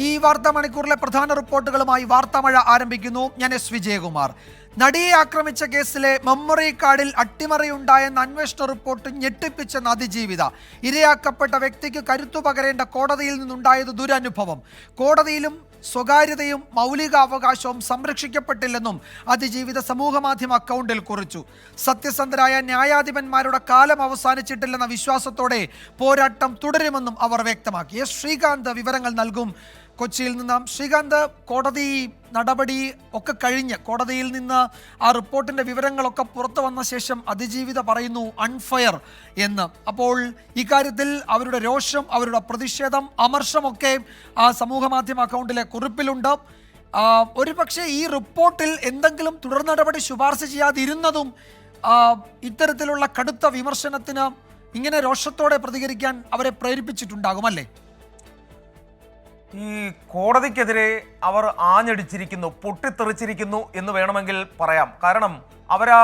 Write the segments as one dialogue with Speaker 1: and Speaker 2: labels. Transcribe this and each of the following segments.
Speaker 1: ഈ വാർത്താ മണിക്കൂറിലെ പ്രധാന റിപ്പോർട്ടുകളുമായി വാർത്താമഴ ആരംഭിക്കുന്നു. ഞാൻ എസ് വിജയകുമാർ. നടിയെ ആക്രമിച്ച കേസിലെ മെമ്മറി കാർഡിൽ അട്ടിമറിയുണ്ടായെന്ന അന്വേഷണ റിപ്പോർട്ട് ഞെട്ടിപ്പിച്ച അതിജീവിത. ഇരയാക്കപ്പെട്ട വ്യക്തിക്ക് കരുത്തു പകരേണ്ട കോടതിയിൽ നിന്നുണ്ടായത് ദുരനുഭവം. കോടതിയിലും സ്വകാര്യതയും മൗലികാവകാശവും സംരക്ഷിക്കപ്പെട്ടില്ലെന്നും അതിജീവിത സമൂഹമാധ്യമ അക്കൗണ്ടിൽ കുറിച്ചു. സത്യസന്ധരായ ന്യായാധിപന്മാരുടെ കാലം അവസാനിച്ചിട്ടില്ലെന്ന വിശ്വാസത്തോടെ പോരാട്ടം തുടരുമെന്നും അവർ വ്യക്തമാക്കി. ശ്രീകാന്ത് വിവരങ്ങൾ നൽകും കൊച്ചിയിൽ നിന്ന് ശ്രീകാന്ത് കോടതി നടപടി ഒക്കെ കഴിഞ്ഞ് കോടതിയിൽ നിന്ന് ആ റിപ്പോർട്ടിന്റെ വിവരങ്ങളൊക്കെ പുറത്തു വന്ന ശേഷം അതിജീവിത പറയുന്നു അൺഫയർ എന്ന്. അപ്പോൾ ഇക്കാര്യത്തിൽ അവരുടെ രോഷം അവരുടെ പ്രതിഷേധം അമർഷമൊക്കെ ആ സമൂഹ മാധ്യമ അക്കൗണ്ടിലെ കുറിപ്പിലുണ്ട്. ആ, ഒരു പക്ഷേ ഈ റിപ്പോർട്ടിൽ എന്തെങ്കിലും തുടർ നടപടി ശുപാർശ ചെയ്യാതിരുന്നതും ഇത്തരത്തിലുള്ള കടുത്ത വിമർശനത്തിന് ഇങ്ങനെ രോഷത്തോടെ പ്രതികരിക്കാൻ അവരെ പ്രേരിപ്പിച്ചിട്ടുണ്ടാകും അല്ലേ?
Speaker 2: ഈ കോടതിക്കെതിരെ അവർ ആഞ്ഞടിച്ചിരിക്കുന്നു പൊട്ടിത്തെറിച്ചിരിക്കുന്നു എന്ന് വേണമെങ്കിൽ പറയാം. കാരണം അവരാ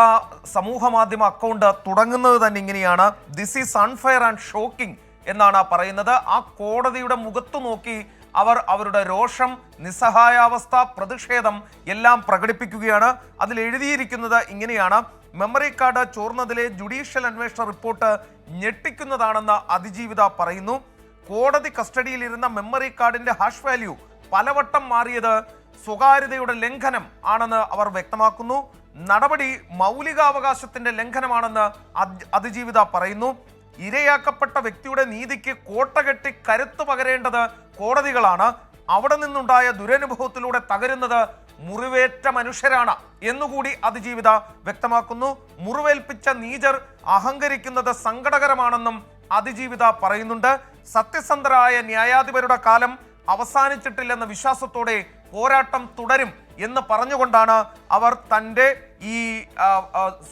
Speaker 2: സമൂഹ മാധ്യമ അക്കൗണ്ട് തുടങ്ങുന്നത് തന്നെ ഇങ്ങനെയാണ്. This is unfair and shocking എന്നാണ് പറയുന്നത്. ആ കോടതിയുടെ മുഖത്തു നോക്കി അവർ അവരുടെ രോഷം നിസ്സഹായാവസ്ഥ പ്രതിഷേധം എല്ലാം പ്രകടിപ്പിക്കുകയാണ്. അതിൽ എഴുതിയിരിക്കുന്നത് ഇങ്ങനെയാണ്. മെമ്മറി കാർഡ് ചോർന്നതിലെ ജുഡീഷ്യൽ അന്വേഷണ റിപ്പോർട്ട് ഞെട്ടിക്കുന്നതാണെന്ന് അതിജീവിത പറയുന്നു. കോടതി കസ്റ്റഡിയിലിരുന്ന മെമ്മറി കാർഡിന്റെ ഹാഷ് വാല്യൂ പലവട്ടം മാറിയത് സ്വകാര്യതയുടെ ലംഘനം ആണെന്ന് അവർ വ്യക്തമാക്കുന്നു. നടപടി മൗലികാവകാശത്തിന്റെ ലംഘനമാണെന്ന് അത് അതിജീവിത പറയുന്നു. ഇരയാക്കപ്പെട്ട വ്യക്തിയുടെ നീതിക്ക് കോട്ടകെട്ടി കരുത്തു പകരേണ്ടത് കോടതികളാണ്. അവിടെ നിന്നുണ്ടായ ദുരനുഭവത്തിലൂടെ തകരുന്നത് മുറിവേറ്റ മനുഷ്യരാണ് എന്നുകൂടി അതിജീവിത വ്യക്തമാക്കുന്നു. മുറിവേൽപ്പിച്ച നീജർ അഹങ്കരിക്കുന്നത് സങ്കടകരമാണെന്നും അതിജീവിത പറയുന്നുണ്ട്. സത്യസന്ധരായ ന്യായാധിപരുടെ കാലം അവസാനിച്ചിട്ടില്ലെന്ന വിശ്വാസത്തോടെ പോരാട്ടം തുടരും എന്ന് പറഞ്ഞുകൊണ്ടാണ് അവർ തന്റെ ഈ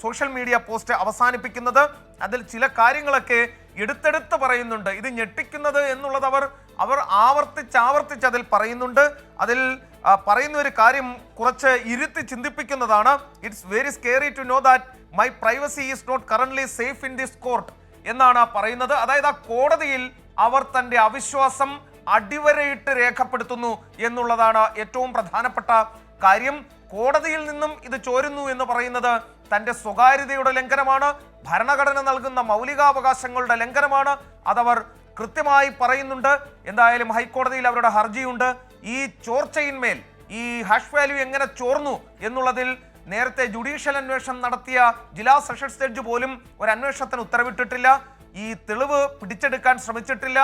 Speaker 2: സോഷ്യൽ മീഡിയ പോസ്റ്റ് അവസാനിപ്പിക്കുന്നത്. അതിൽ ചില കാര്യങ്ങളൊക്കെ എടുത്തെടുത്ത് പറയുന്നുണ്ട്. ഇത് ഞെട്ടിക്കുന്നത് എന്നുള്ളത് അവർ അവർ ആവർത്തിച്ച് ആവർത്തിച്ച് അതിൽ പറയുന്നുണ്ട്. അതിൽ പറയുന്ന ഒരു കാര്യം കുറച്ച് ഇരുത്തി ചിന്തിപ്പിക്കുന്നതാണ്. It's very scary to know that my privacy is not current safe in this court എന്നാണ് പറയുന്നത്. അതായത് ആ കോടതിയിൽ അവർ തന്റെ അവിശ്വാസം അടിവരയിട്ട് രേഖപ്പെടുത്തുന്നു എന്നുള്ളതാണ് ഏറ്റവും പ്രധാനപ്പെട്ട കാര്യം. കോടതിയിൽ നിന്നും ഇത് ചോരുന്നു എന്ന് പറയുന്നത് തന്റെ സ്വകാര്യതയുടെ ലംഘനമാണ്. ഭരണഘടന നൽകുന്ന മൗലികാവകാശങ്ങളുടെ ലംഘനമാണ്. അതവർ കൃത്യമായി പറയുന്നുണ്ട്. എന്തായാലും ഹൈക്കോടതിയിൽ അവരുടെ ഹർജിയുണ്ട്. ഈ ചോർച്ചയിന്മേൽ ഈ ഹാഷ് വാല്യൂ എങ്ങനെ ചോർന്നു എന്നുള്ളതിൽ നേരത്തെ ജുഡീഷ്യൽ അന്വേഷണം നടത്തിയ ജില്ലാ സെഷൻസ് ജഡ്ജ് പോലും ഒരു അന്വേഷണത്തിന് ഉത്തരവിട്ടിട്ടില്ല. ഈ തെളിവ് പിടിച്ചെടുക്കാൻ ശ്രമിച്ചിട്ടില്ല.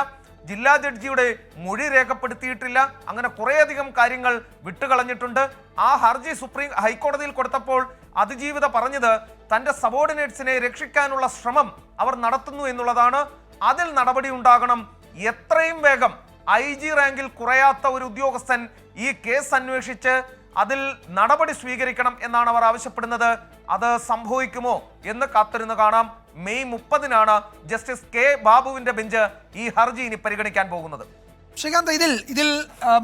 Speaker 2: ജില്ലാ ജഡ്ജിയുടെ മൊഴി രേഖപ്പെടുത്തിയിട്ടില്ല. അങ്ങനെ കുറേയധികം കാര്യങ്ങൾ വിട്ടുകളഞ്ഞിട്ടുണ്ട്. ആ ഹർജി സുപ്രീം ഹൈക്കോടതിയിൽ കൊടുത്തപ്പോൾ അതിജീവിത പറഞ്ഞത് തന്റെ സബോർഡിനേറ്റ്സിനെ രക്ഷിക്കാനുള്ള ശ്രമം അവർ നടത്തുന്നു എന്നുള്ളതാണ്. അതിൽ നടപടി ഉണ്ടാകണം. എത്രയും വേഗം ഐ ജി റാങ്കിൽ കുറയാത്ത ഒരു ഉദ്യോഗസ്ഥൻ ഈ കേസ് അന്വേഷിച്ച് അതിൽ നടപടി സ്വീകരിക്കണം എന്നാണ് അവർ ആവശ്യപ്പെടുന്നത്. അത് സംഭവിക്കുമോ എന്ന് കാത്തിരുന്ന് കാണാം. മെയ് മുപ്പതിനാണ് ജസ്റ്റിസ് കെ ബാബുവിന്റെ ബെഞ്ച് ഈ ഹർജി ഇനി പരിഗണിക്കാൻ പോകുന്നത്.
Speaker 1: ശ്രീകാന്ത് ഇതിൽ ഇതിൽ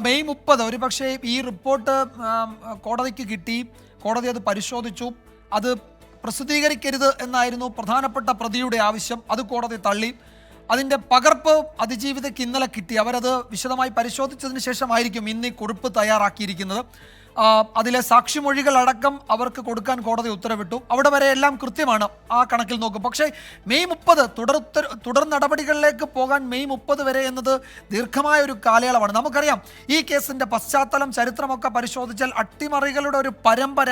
Speaker 1: മെയ് മുപ്പത് ഒരു പക്ഷേ ഈ റിപ്പോർട്ട് കോടതിക്ക് കിട്ടി. കോടതി അത് പരിശോധിച്ചു. അത് പ്രസിദ്ധീകരിക്കരുത് എന്നായിരുന്നു പ്രധാനപ്പെട്ട പ്രതിയുടെ ആവശ്യം. അത് കോടതി തള്ളി. അതിന്റെ പകർപ്പ് അതിജീവിതയ്ക്ക് ഇന്നലെ കിട്ടി. അവരത് വിശദമായി പരിശോധിച്ചതിന് ശേഷമായിരിക്കും ഇന്ന് ഈ കുറിപ്പ് തയ്യാറാക്കിയിരിക്കുന്നത്. അതിലെ സാക്ഷിമൊഴികൾ അടക്കം അവർക്ക് കൊടുക്കാൻ കോടതി ഉത്തരവിട്ടു. അവിടെ വരെ എല്ലാം കൃത്യമാണ്. ആ കണക്കിൽ നോക്കും. പക്ഷേ മെയ് മുപ്പത് തുടർ തുടർ നടപടികളിലേക്ക് പോകാൻ മെയ് മുപ്പത് വരെ എന്നത് ദീർഘമായ ഒരു കാലയളവാണ്. നമുക്കറിയാം ഈ കേസിന്റെ പശ്ചാത്തലം ചരിത്രമൊക്കെ പരിശോധിച്ചാൽ അട്ടിമറികളുടെ ഒരു പരമ്പര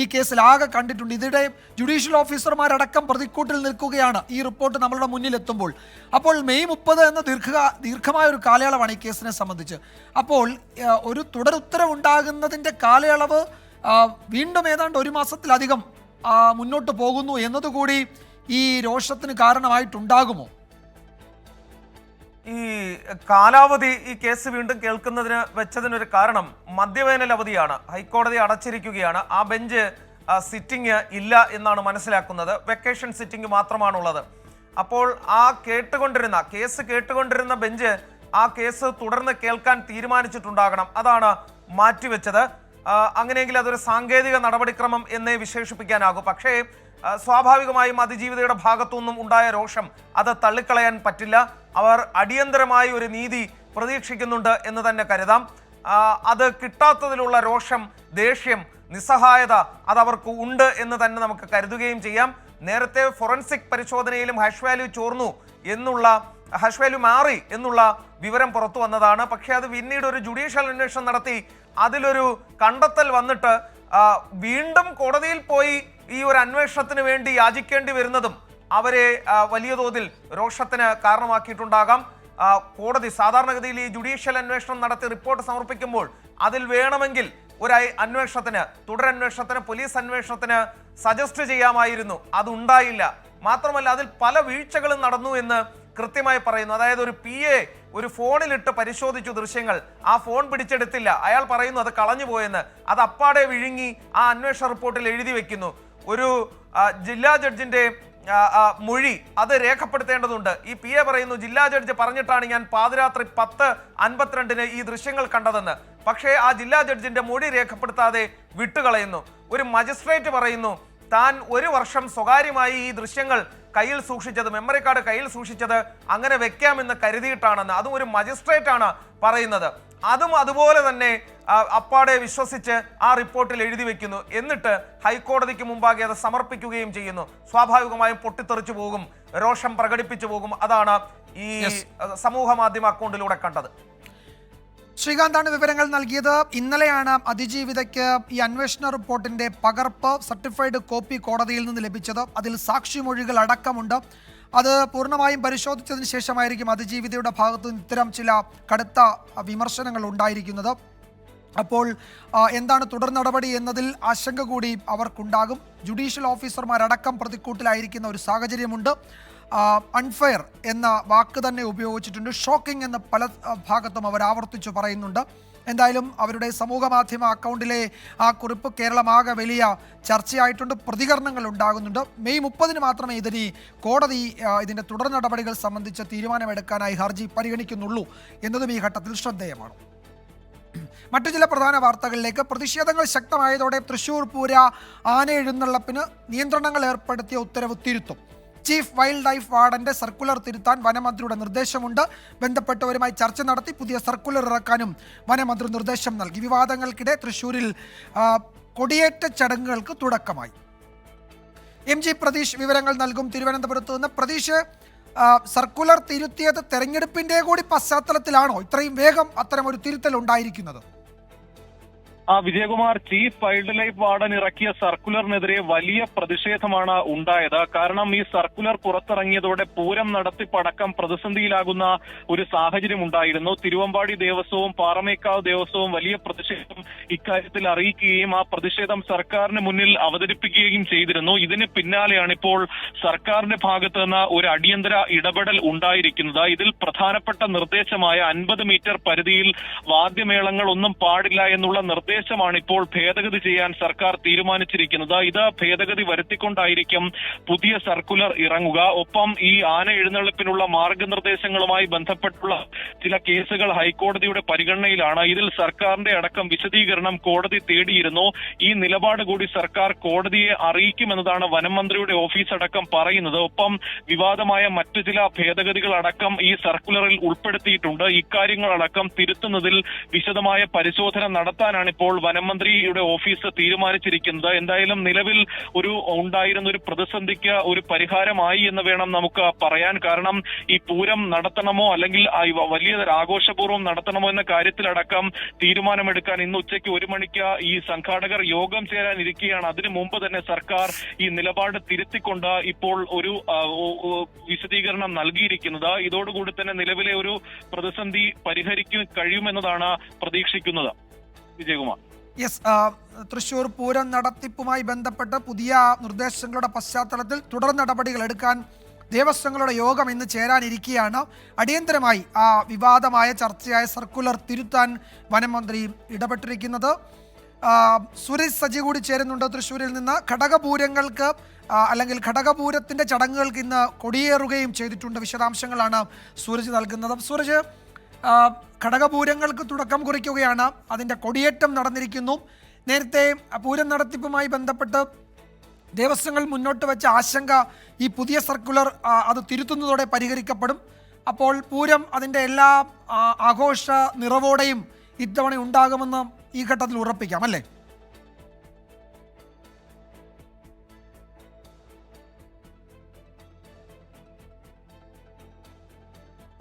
Speaker 1: ഈ കേസിൽ ആകെ കണ്ടിട്ടുണ്ട്. ഇതിടെ ജുഡീഷ്യൽ ഓഫീസർമാരടക്കം പ്രതിക്കൂട്ടിൽ നിൽക്കുകയാണ് ഈ റിപ്പോർട്ട് നമ്മളുടെ മുന്നിൽ എത്തുമ്പോൾ. അപ്പോൾ മെയ് മുപ്പത് എന്ന ദീർഘ ദീർഘമായ ഒരു കാലയളവാണ് ഈ കേസിനെ സംബന്ധിച്ച്. അപ്പോൾ ഒരു തുടർ ഉത്തരവുണ്ടാകുന്നതിന്റെ കാലയളവ് വീണ്ടും ഏതാണ്ട് ഒരു മാസത്തിലധികം മുന്നോട്ട് പോകുന്നു എന്നതുകൂടി ഈ രോഷത്തിന് കാരണമായിട്ടുണ്ടാകുമോ?
Speaker 2: ഈ കാലാവധി ഈ കേസ് വീണ്ടും കേൾക്കുന്നതിന് വെച്ചതിനൊരു കാരണം മദ്യവേനൽ അവധിയാണ് ഹൈക്കോടതി അടച്ചിരിക്കുകയാണ്. ആ ബെഞ്ച് സിറ്റിംഗ് ഇല്ല എന്നാണ് മനസ്സിലാക്കുന്നത്. വെക്കേഷൻ സിറ്റിംഗ് മാത്രമാണുള്ളത്. അപ്പോൾ ആ കേട്ടുകൊണ്ടിരുന്ന കേസ് കേട്ടുകൊണ്ടിരുന്ന ബെഞ്ച് ആ കേസ് തുടർന്ന് കേൾക്കാൻ തീരുമാനിച്ചിട്ടുണ്ടാകണം. അതാണ് മാറ്റിവെച്ചത്. അങ്ങനെയെങ്കിൽ അതൊരു സാങ്കേതിക നടപടിക്രമം എന്നേ വിശേഷിപ്പിക്കാനാകൂ. പക്ഷേ സ്വാഭാവികമായും അതിജീവിതയുടെ ഭാഗത്തുനിന്നും ഉണ്ടായ രോഷം അത് തള്ളിക്കളയാൻ പറ്റില്ല. അവർ അടിയന്തരമായി ഒരു നീതി പ്രതീക്ഷിക്കുന്നുണ്ട് എന്ന് തന്നെ കരുതാം. അത് കിട്ടാത്തതിലുള്ള രോഷം ദേഷ്യം നിസ്സഹായത അത് അവർക്ക് ഉണ്ട് എന്ന് തന്നെ നമുക്ക് കരുതുകയും ചെയ്യാം. നേരത്തെ ഫോറൻസിക് പരിശോധനയിലും ഹാഷ് വാല്യൂ ചോർന്നു എന്നുള്ള ഹാഷ് വാല്യൂ മാറി എന്നുള്ള വിവരം പുറത്തു വന്നതാണ്. പക്ഷേ അത് പിന്നീട് ഒരു ജുഡീഷ്യൽ അന്വേഷണം നടത്തി അതിലൊരു കണ്ടെത്തൽ വന്നിട്ട് വീണ്ടും കോടതിയിൽ പോയി ഈ ഒരു അന്വേഷണത്തിന് വേണ്ടി യാചിക്കേണ്ടി വരുന്നതും അവരെ വലിയ തോതിൽ രോഷത്തിന് കാരണമാക്കിയിട്ടുണ്ടാകാം. കോടതി സാധാരണഗതിയിൽ ഈ ജുഡീഷ്യൽ അന്വേഷണം നടത്തി റിപ്പോർട്ട് സമർപ്പിക്കുമ്പോൾ അതിൽ വേണമെങ്കിൽ ഒരു അന്വേഷണത്തിന് തുടരന്വേഷണത്തിന് പോലീസ് അന്വേഷണത്തിന് സജസ്റ്റ് ചെയ്യാമായിരുന്നു. അതുണ്ടായില്ല. മാത്രമല്ല അതിൽ പല വീഴ്ചകളും നടന്നു എന്ന് കൃത്യമായി പറയുന്നു. അതായത് ഒരു പി എ ഒരു ഫോണിലിട്ട് പരിശോധിച്ചു ദൃശ്യങ്ങൾ. ആ ഫോൺ പിടിച്ചെടുത്തില്ല. അയാൾ പറയുന്നു അത് കളഞ്ഞു പോയെന്ന് അത് അപ്പാടെ വിഴുങ്ങി ആ അന്വേഷണ റിപ്പോർട്ടിൽ എഴുതി വെക്കുന്നു. ഒരു ജില്ലാ ജഡ്ജിന്റെ മൊഴി അത് രേഖപ്പെടുത്തേണ്ടതുണ്ട്. ഈ പി എ പറയുന്നു ജില്ലാ ജഡ്ജ് പറഞ്ഞിട്ടാണ് ഞാൻ പാതിരാത്രി പത്ത് അൻപത്തിരണ്ടിന് ഈ ദൃശ്യങ്ങൾ കണ്ടതെന്ന്. പക്ഷേ ആ ജില്ലാ ജഡ്ജിന്റെ മൊഴി രേഖപ്പെടുത്താതെ വിട്ടുകളയുന്നു. ഒരു മജിസ്ട്രേറ്റ് പറയുന്നു താൻ ഒരു വർഷം സ്വകാര്യമായി ഈ ദൃശ്യങ്ങൾ കയ്യിൽ സൂക്ഷിച്ചത് മെമ്മറി കാർഡ് കയ്യിൽ സൂക്ഷിച്ചത് അങ്ങനെ വെക്കാമെന്ന് കരുതിയിട്ടാണെന്ന് അതും ഒരു മജിസ്ട്രേറ്റ് ആണ് പറയുന്നത്. അതും അതുപോലെ തന്നെ അപ്പാടെ വിശ്വസിച്ച് ആ റിപ്പോർട്ടിൽ എഴുതി വെക്കുന്നു. എന്നിട്ട് ഹൈക്കോടതിക്ക് മുമ്പാകെ അത് സമർപ്പിക്കുകയും ചെയ്യുന്നു. സ്വാഭാവികമായും പൊട്ടിത്തെറിച്ചു പോകും രോഷം പ്രകടിപ്പിച്ചു പോകും. അതാണ് ഈ. സമൂഹ മാധ്യമ അക്കൗണ്ടിലൂടെ കണ്ടത്.
Speaker 1: ശ്രീകാന്താണ് വിവരങ്ങൾ നൽകിയത്. ഇന്നലെയാണ് അതിജീവിതയ്ക്ക് ഈ അന്വേഷണ റിപ്പോർട്ടിന്റെ പകർപ്പ് സർട്ടിഫൈഡ് കോപ്പി കോടതിയിൽ നിന്ന് ലഭിച്ചത്. അതിൽ സാക്ഷിമൊഴികൾ അടക്കമുണ്ട്. അത് പൂർണമായും പരിശോധിച്ചതിന് ശേഷമായിരിക്കും അതിജീവിതയുടെ ഭാഗത്തു നിന്ന് ഇത്തരം ചില കടുത്ത വിമർശനങ്ങൾ ഉണ്ടായിരിക്കുന്നത്. അപ്പോൾ എന്താണ് തുടർ നടപടി എന്നതിൽ ആശങ്ക കൂടി അവർക്കുണ്ടാകും. ജുഡീഷ്യൽ ഓഫീസർമാരടക്കം പ്രതിക്കൂട്ടിലായിരിക്കുന്ന ഒരു സാഹചര്യമുണ്ട്. അൺഫെയർ എന്ന വാക്ക് തന്നെ ഉപയോഗിച്ചിട്ടുണ്ട്. ഷോക്കിംഗ് എന്ന പല ഭാഗത്തും അവർ ആവർത്തിച്ചു പറയുന്നുണ്ട്. എന്തായാലും അവരുടെ സമൂഹ മാധ്യമ അക്കൗണ്ടിലെ ആ കുറിപ്പ് കേരളമാകെ വലിയ ചർച്ചയായിട്ടുണ്ട്. പ്രതികരണങ്ങൾ ഉണ്ടാകുന്നുണ്ട്. മെയ് മുപ്പതിന് മാത്രമേ ഇതിന് കോടതി ഇതിന്റെ തുടർ നടപടികൾ സംബന്ധിച്ച തീരുമാനമെടുക്കാനായി ഹർജി പരിഗണിക്കുന്നുള്ളൂ എന്നതും ഈ ഘട്ടത്തിൽ ശ്രദ്ധേയമാണ്. മറ്റു ചില പ്രധാന വാർത്തകളിലേക്ക് പ്രതിഷേധങ്ങൾ ശക്തമായതോടെ തൃശൂർ പൂര ആന എഴുന്നള്ളപ്പിന് നിയന്ത്രണങ്ങൾ ഏർപ്പെടുത്തിയ ഉത്തരവ് തിരുത്തും. ചീഫ് വൈൽഡ് ലൈഫ് വാർഡന്റെ സർക്കുലർ തിരുത്താൻ വനമന്ത്രിയുടെ നിർദ്ദേശമുണ്ട്. ബന്ധപ്പെട്ടവരുമായി ചർച്ച നടത്തി പുതിയ സർക്കുലർ ഇറക്കാനും വനമന്ത്രി നിർദ്ദേശം നൽകി. വിവാദങ്ങൾക്കിടെ തൃശൂരിൽ കൊടിയേറ്റ ചടങ്ങുകൾക്ക് തുടക്കമായി. എം ജി പ്രതീഷ് വിവരങ്ങൾ നൽകും. തിരുവനന്തപുരത്ത് നിന്ന് പ്രതീഷ് സർക്കുലർ തിരുത്തിയത് തെരഞ്ഞെടുപ്പിന്റെ കൂടി പശ്ചാത്തലത്തിലാണോ? ഇത്രയും വേഗം അത്തരം ഒരു തിരുത്തൽ ഉണ്ടായിരിക്കുന്നത്.
Speaker 3: Vijayakumar chief wildlife warden ഇറക്കിയ സർക്കുലറിനെതിരെ വലിയ പ്രതിഷേധമാണ് ഉണ്ടായത്. കാരണം ഈ സർക്കുലർ പുറത്തിറങ്ങിയതോടെ പൂരം നടത്തിപ്പടക്കം പ്രതിസന്ധിയിലാകുന്ന ഒരു സാഹചര്യം ഉണ്ടായിരുന്നു. തിരുവമ്പാടി ദേവസ്വവും പാറമേക്കാവ് ദേവസ്വവും വലിയ പ്രതിഷേധം ഇക്കാര്യത്തിൽ അറിയിക്കുകയും ആ പ്രതിഷേധം സർക്കാരിന് മുന്നിൽ അവതരിപ്പിക്കുകയും ചെയ്തിരുന്നു. ഇതിന് പിന്നാലെയാണ് ഇപ്പോൾ സർക്കാരിന്റെ ഭാഗത്ത് നിന്ന് ഒരു അടിയന്തര ഇടപെടൽ ഉണ്ടായിരിക്കുന്നത്. ഇതിൽ പ്രധാനപ്പെട്ട നിർദ്ദേശമായ അൻപത് മീറ്റർ പരിധിയിൽ വാദ്യമേളങ്ങൾ ഒന്നും പാടില്ല എന്നുള്ള നിർദ്ദേശമാണ് ഇപ്പോൾ ഭേദഗതി ചെയ്യാൻ സർക്കാർ തീരുമാനിച്ചിരിക്കുന്നത്. ഇത് ഭേദഗതി വരുത്തിക്കൊണ്ടായിരിക്കും പുതിയ സർക്കുലർ ഇറങ്ങുക. ഒപ്പം ഈ ആന എഴുന്നള്ളിപ്പിനുള്ള മാർഗനിർദ്ദേശങ്ങളുമായി ബന്ധപ്പെട്ടുള്ള ചില കേസുകൾ ഹൈക്കോടതിയുടെ പരിഗണനയിലാണ്. ഇതിൽ സർക്കാരിന്റെ അടക്കം വിശദീകരണം കോടതി തേടിയിരുന്നു. ഈ നിലപാട് കൂടി സർക്കാർ കോടതിയെ അറിയിക്കുമെന്നതാണ് വനം മന്ത്രിയുടെ ഓഫീസ് അടക്കം പറയുന്നത്. ഒപ്പം വിവാദമായ മറ്റു ചില ഭേദഗതികൾ അടക്കം ഈ സർക്കുലറിൽ ഉൾപ്പെടുത്തിയിട്ടുണ്ട്. ഇക്കാര്യങ്ങളടക്കം തിരുത്തുന്നതിൽ വിശദമായ പരിശോധന നടത്താനാണ് ഇപ്പോൾ വനം മന്ത്രിയുടെ ഓഫീസ് തീരുമാനിച്ചിരിക്കുന്നത്. എന്തായാലും നിലവിൽ ഒരു ഉണ്ടായിരുന്ന ഒരു പ്രതിസന്ധിക്ക് ഒരു പരിഹാരമായി എന്ന് വേണം നമുക്ക് പറയാൻ. കാരണം ഈ പൂരം നടത്തണമോ അല്ലെങ്കിൽ വലിയ ആഘോഷപൂർവം നടത്തണമോ എന്ന കാര്യത്തിലടക്കം തീരുമാനമെടുക്കാൻ ഇന്ന് ഉച്ചയ്ക്ക് ഒരു മണിക്ക് ഈ സംഘാടകർ യോഗം ചേരാനിരിക്കുകയാണ്. അതിനു മുമ്പ് തന്നെ സർക്കാർ ഈ നിലപാട് തിരുത്തിക്കൊണ്ട് ഇപ്പോൾ ഒരു വിശദീകരണം നൽകിയിരിക്കുന്നത്. ഇതോടുകൂടി തന്നെ നിലവിലെ ഒരു പ്രതിസന്ധി പരിഹരിക്കും കഴിയുമെന്നതാണ് പ്രതീക്ഷിക്കുന്നത്. വിജയകുമാർ.
Speaker 1: യെസ് തൃശൂർ പൂരം നടത്തിപ്പുമായി ബന്ധപ്പെട്ട് പുതിയ നിർദ്ദേശങ്ങളുടെ പശ്ചാത്തലത്തിൽ തുടർ നടപടികൾ എടുക്കാൻ ദേവസ്വങ്ങളുടെ യോഗം ഇന്ന് ചേരാനിരിക്കുകയാണ്. അടിയന്തരമായി ആ വിവാദമായ ചർച്ചയായ സർക്കുലർ തിരുത്താൻ വനം മന്ത്രി ഇടപെട്ടിരിക്കുന്നത് സുരേഷ് സജി കൂടി ചേരുന്നുണ്ട് തൃശ്ശൂരിൽ നിന്ന്. ഘടകപൂരങ്ങൾക്ക് അല്ലെങ്കിൽ ഘടകപൂരത്തിന്റെ ചടങ്ങുകൾക്ക് ഇന്ന് കൊടിയേറുകയും ചെയ്തിട്ടുണ്ട്. വിശദാംശങ്ങളാണ് സൂരജ് നൽകുന്നത്. സൂരജ് ഘടകപൂരങ്ങൾക്ക് തുടക്കം കുറിക്കുകയാണ്. അതിന്റെ കൊടിയേറ്റം നടന്നിരിക്കുന്നു. നേരത്തെ പൂരം നടത്തിപ്പുമായി ബന്ധപ്പെട്ട് ദേവസ്വങ്ങൾ മുന്നോട്ട് വെച്ച ആശങ്ക ഈ പുതിയ സർക്കുലർ അത് തിരുത്തുന്നതോടെ പരിഹരിക്കപ്പെടും. അപ്പോൾ പൂരം അതിന്റെ എല്ലാ ആഘോഷ നിറവോടെയും ഇത്തവണ ഉണ്ടാകുമെന്ന് ഈ ഘട്ടത്തിൽ ഉറപ്പിക്കാം അല്ലേ?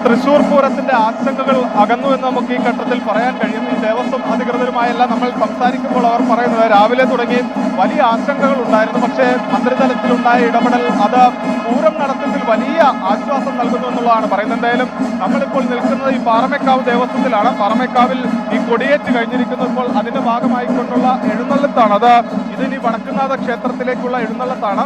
Speaker 4: തൃശൂർ പൂരത്തിന്റെ ആശങ്കകൾ അകന്നു എന്ന് നമുക്ക് ഈ ഘട്ടത്തിൽ പറയാൻ കഴിയും. ഈ ദേവസ്വം അധികൃതരുമായെല്ലാം നമ്മൾ സംസാരിക്കുമ്പോൾ അവർ പറയുന്നത്. രാവിലെ തുടങ്ങി വലിയ ആശങ്കകൾ ഉണ്ടായിരുന്നു. പക്ഷേ മന്ത്രിതലത്തിലുണ്ടായ ഇടപെടൽ അത് പൂരം നടത്തത്തിൽ വലിയ ആശ്വാസം നൽകുന്നു എന്നുള്ളതാണ് പറയുന്നത്. എന്തായാലും നമ്മളിപ്പോൾ നിൽക്കുന്നത് ഈ പാറമേക്കാവ് ദേവസ്വത്തിലാണ്. പാറമേക്കാവിൽ ഈ കൊടിയേറ്റ് കഴിഞ്ഞിരിക്കുന്നു. ഇപ്പോൾ അതിന്റെ ഭാഗമായിക്കൊണ്ടുള്ള എഴുന്നള്ളത്താണ്. അത് ഇതിനി വടക്കുന്നാഥ ക്ഷേത്രത്തിലേക്കുള്ള എഴുന്നള്ളത്താണ്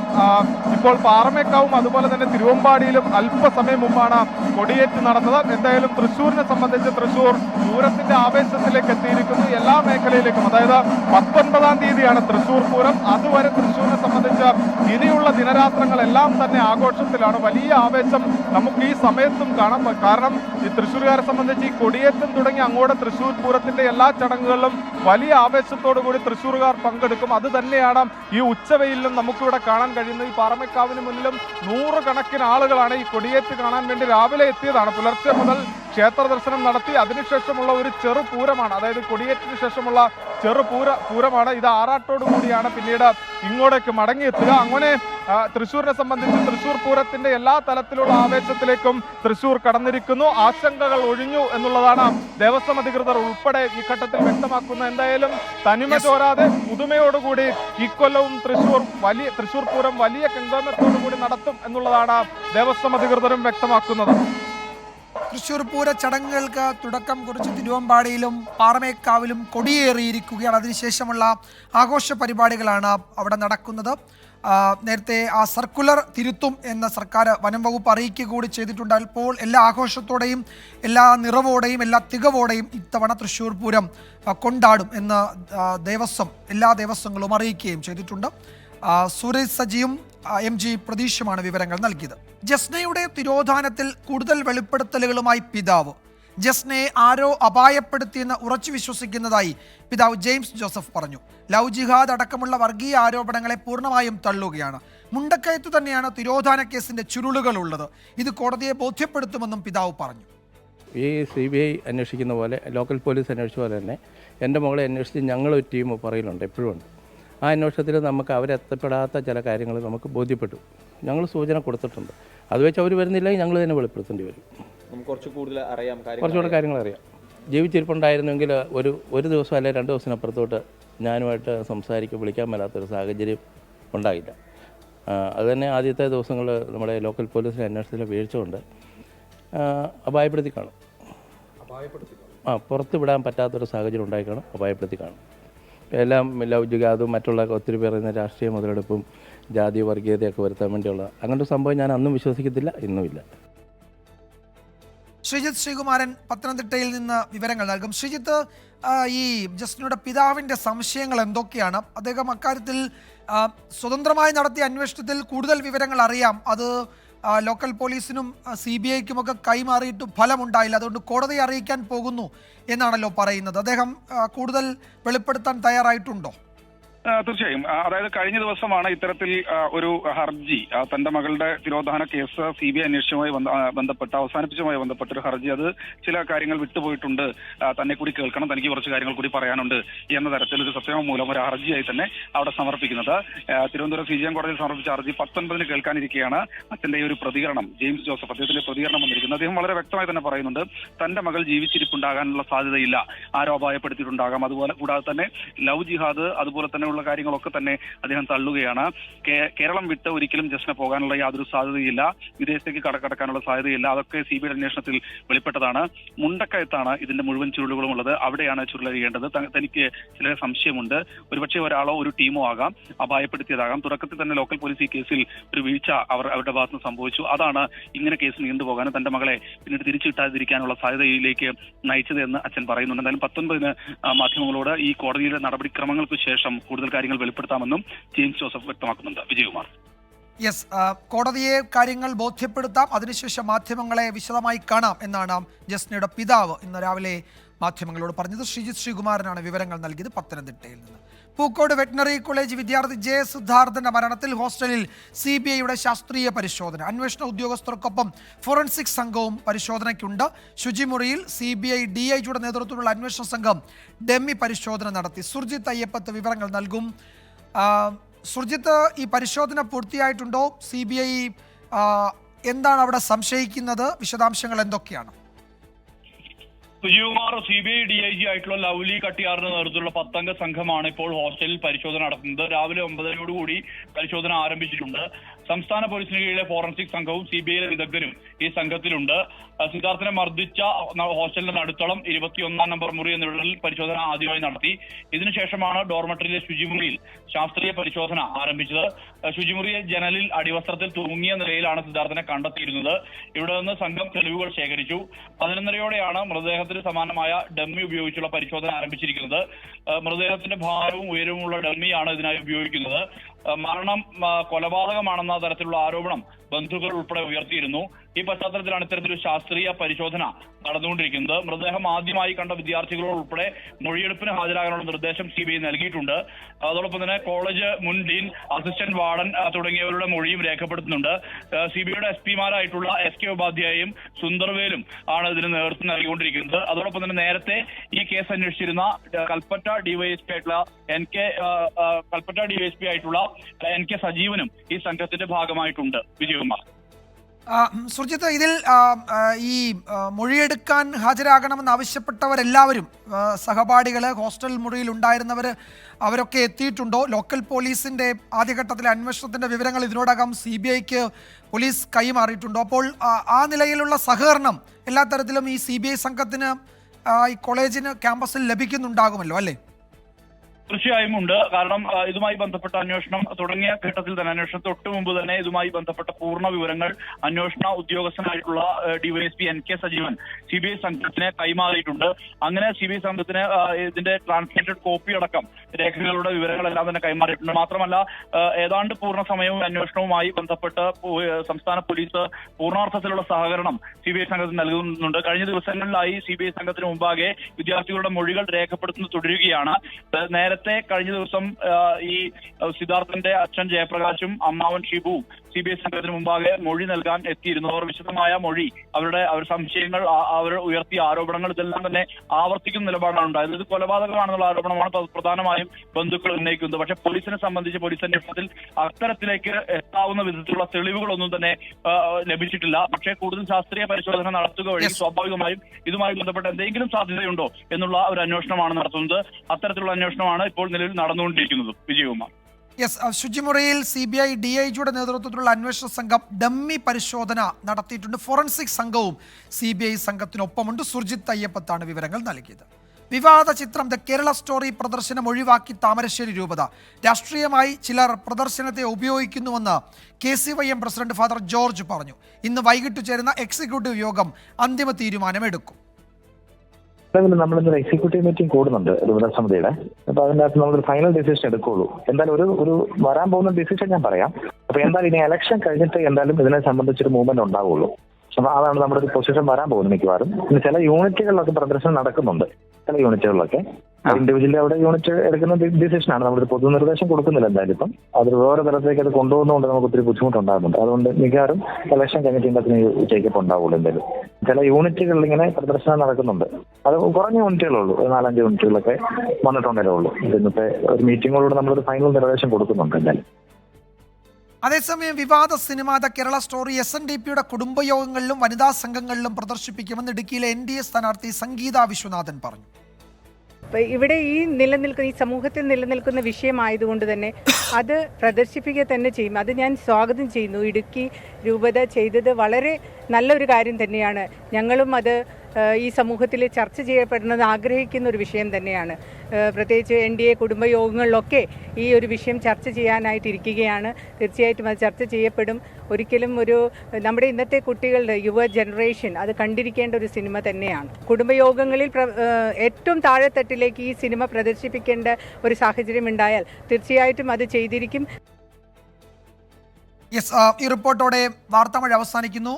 Speaker 4: ഇപ്പോൾ പാറമേക്കാവും അതുപോലെ തന്നെ തിരുവമ്പാടിയിലും അല്പസമയം മുമ്പാണ് കൊടിയേറ്റ് നടന്നത്. എന്തായാലും തൃശ്ശൂരിനെ സംബന്ധിച്ച് തൃശ്ശൂർ പൂരത്തിന്റെ ആവേശത്തിലേക്ക് എത്തിയിരിക്കുന്നു. എല്ലാ മേഖലയിലേക്കും അതായത് പത്തൊൻപതാം തീയതിയാണ് തൃശ്ശൂർ പൂരം. അതുവരെ തൃശ്ശൂരിനെ സംബന്ധിച്ച് ഇനിയുള്ള ദിനരാത്രങ്ങളെല്ലാം തന്നെ ആഘോഷത്തിലാണ്. വലിയ ആവേശം നമുക്ക് ഈ സമയത്തും കാണാം. കാരണം ഈ തൃശ്ശൂർകാരെ സംബന്ധിച്ച് ഈ കൊടിയേറ്റം തുടങ്ങി അങ്ങോട്ട് തൃശ്ശൂർ പൂരത്തിന്റെ എല്ലാ ചടങ്ങുകളിലും വലിയ ആവേശത്തോടു കൂടി തൃശ്ശൂർകാർ പങ്കെടുക്കും. അത് തന്നെയാണ് ഈ ഉച്ചവെയിലും നമുക്കിവിടെ കാണാൻ കഴിയുന്നത്. ഈ പാറമേക്കാവിന് മുന്നിലും നൂറുകണക്കിന് ആളുകളാണ് ഈ കൊടിയേറ്റ് കാണാൻ വേണ്ടി രാവിലെ എത്തിയതാണ്. പുലർച്ചെ മുതൽ ക്ഷേത്ര ദർശനം നടത്തി. അതിനുശേഷമുള്ള ഒരു ചെറു പൂരമാണ് അതായത് കൊടിയേറ്റിന് ശേഷമുള്ള ചെറു പൂര പൂരമാണ്. ഇത് ആറാട്ടോടു കൂടിയാണ് പിന്നീട് ഇങ്ങോട്ടേക്ക് മടങ്ങിയെത്തുക. അങ്ങനെ തൃശ്ശൂരിനെ സംബന്ധിച്ച് തൃശ്ശൂർ പൂരത്തിന്റെ എല്ലാ തലത്തിലുള്ള ആവേശത്തിലേക്കും തൃശ്ശൂർ കടന്നിരിക്കുന്നു. ആശങ്കകൾ ഒഴിഞ്ഞു എന്നുള്ളതാണ് ദേവസ്വം അധികൃതർ ഉൾപ്പെടെ ഈ ഘട്ടത്തിൽ വ്യക്തമാക്കുന്നത്. എന്തായാലും തനിമ ചോരാതെ പുതുമയോടുകൂടി ഇക്കൊല്ലവും തൃശ്ശൂർ വലിയ തൃശ്ശൂർ പൂരം വലിയ കെങ്കോന്നത്തോടു കൂടി നടത്തും എന്നുള്ളതാണ് ദേവസ്വം അധികൃതരും വ്യക്തമാക്കുന്നത്.
Speaker 1: തൃശ്ശൂർ പൂര ചടങ്ങുകൾക്ക് തുടക്കം കുറിച്ച് തിരുവമ്പാടിയിലും പാറമേക്കാവിലും കൊടിയേറിയിരിക്കുകയാണ്. അതിനുശേഷമുള്ള ആഘോഷ പരിപാടികളാണ് അവിടെ നടക്കുന്നത്. നേരത്തെ ആ സർക്കുലർ തിരുത്തും എന്ന സർക്കാർ വനം വകുപ്പ് അറിയിക്കുക കൂടി ചെയ്തിട്ടുണ്ട്. അപ്പോൾ എല്ലാ ആഘോഷത്തോടെയും എല്ലാ നിറവോടെയും എല്ലാ തികവോടെയും ഇത്തവണ തൃശ്ശൂർ പൂരം കൊണ്ടാടും എന്ന് ദേവസ്വം എല്ലാ ദേവസ്വങ്ങളും അറിയിക്കുകയും ചെയ്തിട്ടുണ്ട്. സൂര്യ സജിയും എം ജി പ്രതീഷുമാണ് വിവരങ്ങൾ നൽകിയത്. ജസ്നയുടെ തിരോധാനത്തിൽ കൂടുതൽ വെളിപ്പെടുത്തലുകളുമായി പിതാവ്. ജസ്നയെ ആരോ അപായപ്പെടുത്തിയെന്ന് ഉറച്ചു വിശ്വസിക്കുന്നതായി പിതാവ് ജെയിംസ് ജോസഫ് പറഞ്ഞു. ലവ് ജിഹാദ് അടക്കമുള്ള വർഗീയ ആരോപണങ്ങളെ പൂർണമായും തള്ളുകയാണ്. മുണ്ടക്കയത്ത് തന്നെയാണ് തിരോധാന കേസിന്റെ ചുരുളുകൾ ഉള്ളത്. ഇത് കോടതിയെ ബോധ്യപ്പെടുത്തുമെന്നും പിതാവ് പറഞ്ഞു.
Speaker 5: ഈ സി ബി ഐ അന്വേഷിക്കുന്ന പോലെ ലോക്കൽ പോലീസ് അന്വേഷിച്ച പോലെ തന്നെ എന്റെ മകളെ അന്വേഷിച്ച് ഞങ്ങളൊരു ടീം പറയിലുണ്ട് എപ്പോഴും ഉണ്ട്. ആ അന്വേഷണത്തിൽ നമുക്ക് അവരെത്തപ്പെടാത്ത ചില കാര്യങ്ങൾ നമുക്ക് ബോധ്യപ്പെട്ടു. ഞങ്ങൾ സൂചന കൊടുത്തിട്ടുണ്ട്. അത് വെച്ച് അവർ വരുന്നില്ലെങ്കിൽ ഞങ്ങൾ തന്നെ വെളിപ്പെടുത്തേണ്ടി വരും.
Speaker 6: നമുക്ക് കുറച്ച് കൂടുതൽ അറിയാം
Speaker 5: കുറച്ചുകൂടെ കാര്യങ്ങൾ അറിയാം. ജീവിച്ചിരിപ്പുണ്ടായിരുന്നെങ്കിൽ ഒരു ഒരു ദിവസം അല്ലെങ്കിൽ രണ്ട് ദിവസത്തിനപ്പുറത്തോട്ട് ഞാനുമായിട്ട് സംസാരിക്കുക വിളിക്കാൻ മേലാത്തൊരു സാഹചര്യം ഉണ്ടായില്ല. അതുതന്നെ അത് തന്നെ ആദ്യത്തെ ദിവസങ്ങൾ നമ്മുടെ ലോക്കൽ പോലീസിലെ അന്വേഷണത്തിലെ വീഴ്ച കൊണ്ട് ആ, അപായപ്പെടുത്തി കാണും. ആ പുറത്ത് വിടാൻ പറ്റാത്തൊരു സാഹചര്യം ഉണ്ടായി കാണും. അപായപ്പെടുത്തി കാണും. എല്ലാം ലവ് അതും മറ്റുള്ള ഒത്തിരി പേർ ഇന്ന് രാഷ്ട്രീയ മുതലെടുപ്പും ജാതി വർഗീയതയൊക്കെ വരുത്താൻ വേണ്ടിയുള്ള അങ്ങനത്തെ സംഭവം ഞാൻ അന്നും വിശ്വസിക്കത്തില്ല ഇന്നുമില്ല
Speaker 1: ശ്രീജിത്ത് ശ്രീകുമാരൻ പത്തനംതിട്ടയിൽ നിന്ന് വിവരങ്ങൾ നൽകും. ശ്രീജിത്ത് ഈ ജസ്റ്റിനുടെ പിതാവിന്റെ സംശയങ്ങൾ എന്തൊക്കെയാണ്? അദ്ദേഹം അക്കാര്യത്തിൽ സ്വതന്ത്രമായി നടത്തിയ അന്വേഷണത്തിൽ കൂടുതൽ വിവരങ്ങൾ അറിയാം. അത് ലോക്കൽ പോലീസിനും സി ബി ഐക്കും ഒക്കെ കൈമാറിയിട്ട് ഫലമുണ്ടായില്ല. അതുകൊണ്ട് കോടതിയെ അറിയിക്കാൻ പോകുന്നു എന്നാണല്ലോ പറയുന്നത്. അദ്ദേഹം കൂടുതൽ വെളിപ്പെടുത്താൻ തയ്യാറായിട്ടുണ്ടോ?
Speaker 7: തീർച്ചയായും. അതായത് കഴിഞ്ഞ ദിവസമാണ് ഇത്തരത്തിൽ ഒരു ഹർജി തന്റെ മകളുടെ തിരോധാന കേസ് സി ബി ഐ അന്വേഷണവുമായി ബന്ധ- ബന്ധപ്പെട്ട് അവസാനിപ്പിച്ചുമായി ബന്ധപ്പെട്ട ഒരു ഹർജി. അത് ചില കാര്യങ്ങൾ വിട്ടുപോയിട്ടുണ്ട്. തന്നെ കൂടി കേൾക്കണം. തനിക്ക് കുറച്ച് കാര്യങ്ങൾ കൂടി പറയാനുണ്ട് എന്ന തരത്തിൽ ഒരു സത്യവാങ്മൂലം ഒരു ഹർജിയായി തന്നെ അവിടെ സമർപ്പിക്കുന്നത്. തിരുവനന്തപുരം സി ജി എം കോടതിയിൽ സമർപ്പിച്ച ഹർജി പത്തൊൻപതിന് കേൾക്കാനിരിക്കെയാണ് അച്ഛന്റെ ഈ ഒരു പ്രതികരണം ജെയിംസ് ജോസഫ് അദ്ദേഹത്തിന്റെ പ്രതികരണം വന്നിരിക്കുന്നത്. അദ്ദേഹം വളരെ വ്യക്തമായി തന്നെ പറയുന്നുണ്ട് തന്റെ മകൾ ജീവിച്ചിരിപ്പുണ്ടാകാനുള്ള സാധ്യതയില്ല. ആരോപായപ്പെടുത്തിയിട്ടുണ്ടാകാം. അതുപോലെ കൂടാതെ തന്നെ ലവ് ജിഹാദ് അതുപോലെ തന്നെയുള്ള കാര്യങ്ങളൊക്കെ തന്നെ അദ്ദേഹം തള്ളുകയാണ്. കേരളം വിട്ട് ഒരിക്കലും ജസ്റ്റിന് പോകാനുള്ള യാതൊരു സാധ്യതയില്ല. വിദേശത്തേക്ക് കടക്കടക്കാനുള്ള സാധ്യതയില്ല. അതൊക്കെ സി ബി ഐ അന്വേഷണത്തിൽ വെളിപ്പെട്ടതാണ്. മുണ്ടക്കയത്താണ് ഇതിന്റെ മുഴുവൻ ചുരുളുകളും ഉള്ളത്. അവിടെയാണ് ചുരുളഴിയേണ്ടത്. തനിക്ക് ചില സംശയമുണ്ട്. ഒരുപക്ഷെ ഒരാളോ ഒരു ടീമോ ആകാം. അപായപ്പെടുത്തിയതാകാം തുടക്കത്തിൽ തന്നെ ലോക്കൽ പോലീസ് ഈ കേസിൽ ഒരു വീഴ്ച അവർ അവരുടെ ഭാഗത്ത് സംഭവിച്ചു. അതാണ് ഇങ്ങനെ കേസ് നീണ്ടുപോകാനും തന്റെ മകളെ പിന്നീട് തിരിച്ചു കിട്ടാതിരിക്കാനുള്ള സാധ്യതയിലേക്ക് നയിച്ചത് എന്ന് അച്ഛൻ പറയുന്നുണ്ട്. എന്തായാലും പത്തൊൻപതിന് മാധ്യമങ്ങളോട് ഈ കോടതിയുടെ നടപടിക്രമങ്ങൾക്ക് ശേഷം കൂടുതൽ കാര്യങ്ങൾ വെളിപ്പെടുത്താമെന്നും ജെയിംസ് ജോസഫ് വ്യക്തമാക്കുന്നുണ്ട്. വിജയകുമാർ.
Speaker 1: യെസ് കോടതിയെ കാര്യങ്ങൾ ബോധ്യപ്പെടുത്താം. അതിനുശേഷം മാധ്യമങ്ങളെ വിശദമായി കാണാം എന്നാണ് ജസ്നയുടെ പിതാവ് ഇന്ന് രാവിലെ മാധ്യമങ്ങളോട് പറഞ്ഞത്. ശ്രീജിത് ശ്രീകുമാരനാണ് വിവരങ്ങൾ നൽകിയത് പത്തനംതിട്ടയിൽ നിന്ന്. പൂക്കോട് വെറ്റിനറി കോളേജ് വിദ്യാർത്ഥി ജെ സിദ്ധാർത്ഥന്റെ മരണത്തിൽ ഹോസ്റ്റലിൽ സി ബി ഐയുടെ ശാസ്ത്രീയ പരിശോധന. അന്വേഷണ ഉദ്യോഗസ്ഥർക്കൊപ്പം ഫോറൻസിക് സംഘവും പരിശോധനയ്ക്കുണ്ട്. ശുചിമുറിയിൽ C B I D I ജിയുടെ നേതൃത്വത്തിലുള്ള അന്വേഷണ സംഘം ഡെമ്മി പരിശോധന നടത്തി. സുർജിത്ത് അയ്യപ്പത്ത് വിവരങ്ങൾ നൽകും. സുർജിത്ത് ഈ പരിശോധന പൂർത്തിയായിട്ടുണ്ടോ? സി ബി ഐ എന്താണ് അവിടെ സംശയിക്കുന്നത്? വിശദാംശങ്ങൾ എന്തൊക്കെയാണ്?
Speaker 8: Sujikumar C B I D I G ആയിട്ടുള്ള ലവ്ലി കട്ടിയാറിന്റെ നേതൃത്വത്തിലുള്ള പത്തംഗ സംഘമാണ് ഇപ്പോൾ ഹോസ്റ്റലിൽ പരിശോധന നടത്തുന്നത്. രാവിലെ ഒമ്പതരയോടുകൂടി പരിശോധന ആരംഭിച്ചിട്ടുണ്ട്. സംസ്ഥാന പോലീസിന് കീഴിലെ ഫോറൻസിക് സംഘവും സി ബി ഐയിലെ വിദഗ്ധരും ഈ സംഘത്തിലുണ്ട്. സിദ്ധാർത്ഥിനെ മർദ്ദിച്ച ഹോസ്റ്റലിന്റെ നടുത്തളം ഇരുപത്തിയൊന്നാം നമ്പർ മുറി എന്നിവിടങ്ങളിൽ പരിശോധന ആദ്യമായി നടത്തി. ഇതിനുശേഷമാണ് ഡോർമെട്രിയിലെ ശുചിമുറിയിൽ ശാസ്ത്രീയ പരിശോധന ആരംഭിച്ചത്. ശുചിമുറിയെ ജനലിൽ അടിവസ്ത്രത്തിൽ തൂങ്ങിയ നിലയിലാണ് സിദ്ധാർത്ഥനെ കണ്ടെത്തിയിരുന്നത്. ഇവിടെ നിന്ന് സംഘം തെളിവുകൾ ശേഖരിച്ചു. പതിനൊന്നരയോടെയാണ് മൃതദേഹത്തിന് സമാനമായ ഡമ്മി ഉപയോഗിച്ചുള്ള പരിശോധന ആരംഭിച്ചിരിക്കുന്നത്. മൃതദേഹത്തിന്റെ ഭാരവും ഉയരവുമുള്ള ഡമ്മിയാണ് ഇതിനായി ഉപയോഗിക്കുന്നത്. മരണം കൊലപാതകമാണെന്ന തരത്തിലുള്ള ആരോപണം ബന്ധുക്കൾ ഉൾപ്പെടെ ഉയർത്തിയിരുന്നു. ഈ പശ്ചാത്തലത്തിലാണ് ഇത്തരത്തിലൊരു ശാസ്ത്രീയ പരിശോധന നടന്നുകൊണ്ടിരിക്കുന്നത്. മൃതദേഹം ആദ്യമായി കണ്ട വിദ്യാർത്ഥികളോട് ഉൾപ്പെടെ മൊഴിയെടുപ്പിന് ഹാജരാകാനുള്ള നിർദ്ദേശം സി ബി ഐ നൽകിയിട്ടുണ്ട്. അതോടൊപ്പം തന്നെ കോളേജ് മുൻ ഡീൻ അസിസ്റ്റന്റ് വാർഡൻ തുടങ്ങിയവരുടെ മൊഴിയും രേഖപ്പെടുത്തുന്നുണ്ട്. സി ബി ഐയുടെ എസ് പിമാരായിട്ടുള്ള എസ് കെ ഉപാധ്യായയും സുന്ദർവേലും ആണ് ഇതിന് നേതൃത്വം നൽകിക്കൊണ്ടിരിക്കുന്നത്. അതോടൊപ്പം തന്നെ നേരത്തെ ഈ കേസ് അന്വേഷിച്ചിരുന്ന കൽപ്പറ്റ ഡിവൈഎസ്പി ആയിട്ടുള്ള എൻ കെ കൽപ്പറ്റ ഡിവൈഎസ്പി ആയിട്ടുള്ള എൻ കെ സജീവനും ഈ സംഘത്തിന്റെ ഭാഗമായിട്ടുണ്ട്. വിജയകുമാർ.
Speaker 1: ഉം, സുർജിത്ത് ഇതിൽ ഈ മൊഴിയെടുക്കാൻ ഹാജരാകണമെന്ന് ആവശ്യപ്പെട്ടവരെല്ലാവരും സഹപാഠികൾ ഹോസ്റ്റൽ മുറിയിൽ ഉണ്ടായിരുന്നവർ അവരൊക്കെ എത്തിയിട്ടുണ്ടോ? ലോക്കൽ പോലീസിന്റെ ആദ്യഘട്ടത്തിലെ അന്വേഷണത്തിന്റെ വിവരങ്ങൾ ഇതിനോടകം സി ബി ഐക്ക് പോലീസ് കൈമാറിയിട്ടുണ്ടോ? അപ്പോൾ ആ, നിലയിലുള്ള സഹകരണം എല്ലാ തരത്തിലും ഈ സി ബി ഐ സംഘത്തിന് ഈ കോളേജിന് ക്യാമ്പസിൽ ലഭിക്കുന്നുണ്ടാകുമല്ലോ അല്ലേ?
Speaker 8: തീർച്ചയായും ഉണ്ട്. കാരണം ഇതുമായി ബന്ധപ്പെട്ട അന്വേഷണം തുടങ്ങിയ ഘട്ടത്തിൽ തന്നെ അന്വേഷണം തൊട്ട് മുമ്പ് തന്നെ ഇതുമായി ബന്ധപ്പെട്ട പൂർണ വിവരങ്ങൾ അന്വേഷണ ഉദ്യോഗസ്ഥനായിട്ടുള്ള DYSP N K Sajeevan C B I സംഘത്തിന് കൈമാറിയിട്ടുണ്ട്. അങ്ങനെ സി ബി ഐ സംഘത്തിന് ഇതിന്റെ ട്രാൻസ്ലേറ്റഡ് കോപ്പി അടക്കം രേഖകളുടെ വിവരങ്ങളെല്ലാം തന്നെ കൈമാറിയിട്ടുണ്ട്. മാത്രമല്ല ഏതാണ്ട് പൂർണ സമയവും അന്വേഷണവുമായി ബന്ധപ്പെട്ട് സംസ്ഥാന പോലീസ് പൂർണാർത്ഥത്തിലുള്ള സഹകരണം സി ബി ഐ സംഘത്തിന് നൽകുന്നുണ്ട്. കഴിഞ്ഞ ദിവസങ്ങളിലായി സി ബി ഐ സംഘത്തിന് മുമ്പാകെ വിദ്യാർത്ഥികളുടെ മൊഴികൾ രേഖപ്പെടുത്തുന്നത് തുടരുകയാണ്. ഏഹ് നേരത്തെ കഴിഞ്ഞ ദിവസം ഈ സിദ്ധാർത്ഥന്റെ അച്ഛൻ ജയപ്രകാശും അമ്മാവൻ ഷിബുവും സി ബി ഐ സംഘത്തിന് മുമ്പാകെ മൊഴി നൽകാൻ എത്തിയിരുന്നു അവർ വിശദമായ മൊഴി അവരുടെ അവർ സംശയങ്ങൾ അവർ ഉയർത്തിയ ആരോപണങ്ങൾ ഇതെല്ലാം തന്നെ ആവർത്തിക്കുന്ന നിലപാടാണ് ഉണ്ടായത്. ഇത് കൊലപാതകമാണെന്നുള്ള ആരോപണമാണ് പ്ര- പ്രധാനമായും ബന്ധുക്കൾ ഉന്നയിക്കുന്നത്. പക്ഷേ പോലീസിനെ സംബന്ധിച്ച് പോലീസ് അന്വേഷണത്തിൽ അത്തരത്തിലേക്ക് എത്താവുന്ന വിധത്തിലുള്ള തെളിവുകളൊന്നും തന്നെ ലഭിച്ചിട്ടില്ല. പക്ഷേ കൂടുതൽ ശാസ്ത്രീയ പരിശോധന നടത്തുക വഴി സ്വാഭാവികമായും ഇതുമായി ബന്ധപ്പെട്ട എന്തെങ്കിലും സാധ്യതയുണ്ടോ എന്നുള്ള ഒരു അന്വേഷണമാണ് നടത്തുന്നത്. അത്തരത്തിലുള്ള അന്വേഷണമാണ് ഇപ്പോൾ നിലവിൽ നടന്നുകൊണ്ടിരിക്കുന്നത് Vijayakumar
Speaker 1: yes ശുചിമുറിയിൽ C B I D I ജിയുടെ നേതൃത്വത്തിലുള്ള അന്വേഷണ സംഘം ഡമ്മി പരിശോധന നടത്തിയിട്ടുണ്ട്. ഫോറൻസിക് സംഘവും സി ബി ഐ സംഘത്തിനൊപ്പമുണ്ട്. സുർജിത് അയ്യപ്പത്താണ് വിവരങ്ങൾ നൽകിയത്. വിവാദ ചിത്രം ദ കേരള സ്റ്റോറി പ്രദർശനം ഒഴിവാക്കി താമരശ്ശേരി രൂപത. രാഷ്ട്രീയമായി ചിലർ പ്രദർശനത്തെ ഉപയോഗിക്കുന്നുവെന്ന് K C Y M president father George പറഞ്ഞു. ഇന്ന് വൈകിട്ട് ചേരുന്ന എക്സിക്യൂട്ടീവ് യോഗം അന്തിമ തീരുമാനമെടുക്കും.
Speaker 9: നിലവിൽ നമ്മളിന്നൊരു എക്സിക്യൂട്ടീവ് മീറ്റിംഗ് കൂടുന്നുണ്ട് രൂപത സമിതിയുടെ. അപ്പൊ അതിനകത്ത് നമ്മളൊരു ഫൈനൽ ഡിസിഷൻ എടുക്കുള്ളൂ. എന്തായാലും ഒരു ഒരു വരാൻ പോകുന്ന ഡിസിഷൻ ഞാൻ പറയാം. അപ്പൊ എന്തായാലും ഇനി എലക്ഷൻ കഴിഞ്ഞിട്ട് എന്തായാലും ഇതിനെ സംബന്ധിച്ചൊരു മൂവ്മെന്റ് ഉണ്ടാവുള്ളൂ. അപ്പൊ അതാണ് നമ്മുടെ ഒരു പൊസിഷൻ വരാൻ പോകുന്നത് മിക്കവാറും. പിന്നെ ചില യൂണിറ്റുകളിലൊക്കെ പ്രദർശനം നടക്കുന്നുണ്ട്. ചില യൂണിറ്റുകളിലൊക്കെ. ഇൻഡിവിജ്വലി അവിടെ യൂണിറ്റ് എടുക്കുന്ന ഡിസിഷനാണ് നമ്മളൊരു പൊതു നിർദ്ദേശം കൊടുക്കുന്നില്ല എന്തായാലും ഇപ്പം. അത് വേറെ തലത്തിലേക്ക് അത് കൊണ്ടുപോകുന്നതുകൊണ്ട് നമുക്ക് ഒത്തിരി ബുദ്ധിമുട്ടുണ്ടാകുന്നുണ്ട്. അതുകൊണ്ട് മിക്കവാറും ഇലക്ഷൻ കമ്മിറ്റിന്റെ അതിന് ചേക്കപ്പ് ഉണ്ടാവുള്ളൂ എന്തായാലും. ചില യൂണിറ്റുകളിൽ ഇങ്ങനെ പ്രദർശനം നടക്കുന്നുണ്ട്. അത് കുറഞ്ഞ യൂണിറ്റുകളേ ഉള്ളൂ. ഒരു നാലഞ്ച് യൂണിറ്റുകളൊക്കെ വന്നിട്ടുണ്ടേ ഉള്ളൂ. ഇന്നത്തെ ഒരു മീറ്റിങ്ങോട് നമ്മളൊരു ഫൈനൽ നിർദ്ദേശം കൊടുക്കുന്നുണ്ട് എന്തായാലും.
Speaker 1: അതേസമയം വിവാദ cinema the Kerala story S N D പിയുടെ കുടുംബയോഗങ്ങളിലും വനിതാ സംഘങ്ങളിലും പ്രദർശിപ്പിക്കുമെന്ന് ഇടുക്കിയിലെ എൻ ഡി എ സ്ഥാനാർത്ഥി സംഗീത വിശ്വനാഥൻ പറഞ്ഞു.
Speaker 10: ഇവിടെ ഈ നിലനിൽക്കുന്ന ഈ സമൂഹത്തിൽ നിലനിൽക്കുന്ന വിഷയമായതുകൊണ്ട് തന്നെ അത് പ്രദർശിപ്പിക്കുക തന്നെ ചെയ്യും. അത് ഞാൻ സ്വാഗതം ചെയ്യുന്നു. ഇടുക്കി രൂപത ചെയ്തത് വളരെ നല്ലൊരു കാര്യം തന്നെയാണ്. ഞങ്ങളും അത് ഈ സമൂഹത്തിൽ ചർച്ച ചെയ്യപ്പെടുന്നത് ആഗ്രഹിക്കുന്ന ഒരു വിഷയം തന്നെയാണ്. പ്രത്യേകിച്ച് എൻ ഡി എ കുടുംബയോഗങ്ങളിലൊക്കെ ഈ ഒരു വിഷയം ചർച്ച ചെയ്യാനായിട്ടിരിക്കുകയാണ്. തീർച്ചയായിട്ടും അത് ചർച്ച ചെയ്യപ്പെടും. ഒരിക്കലും ഒരു നമ്മുടെ ഇന്നത്തെ കുട്ടികളുടെ യുവ ജനറേഷൻ അത് കണ്ടിരിക്കേണ്ട ഒരു സിനിമ തന്നെയാണ്. കുടുംബയോഗങ്ങളിൽ ഏറ്റവും താഴെത്തട്ടിലേക്ക് ഈ സിനിമ പ്രദർശിപ്പിക്കേണ്ട ഒരു സാഹചര്യം ഉണ്ടായാൽ തീർച്ചയായിട്ടും അത് ചെയ്തിരിക്കും.
Speaker 1: യെസ് ഈ റിപ്പോർട്ടോടെ വാർത്ത അവസാനിക്കുന്നു.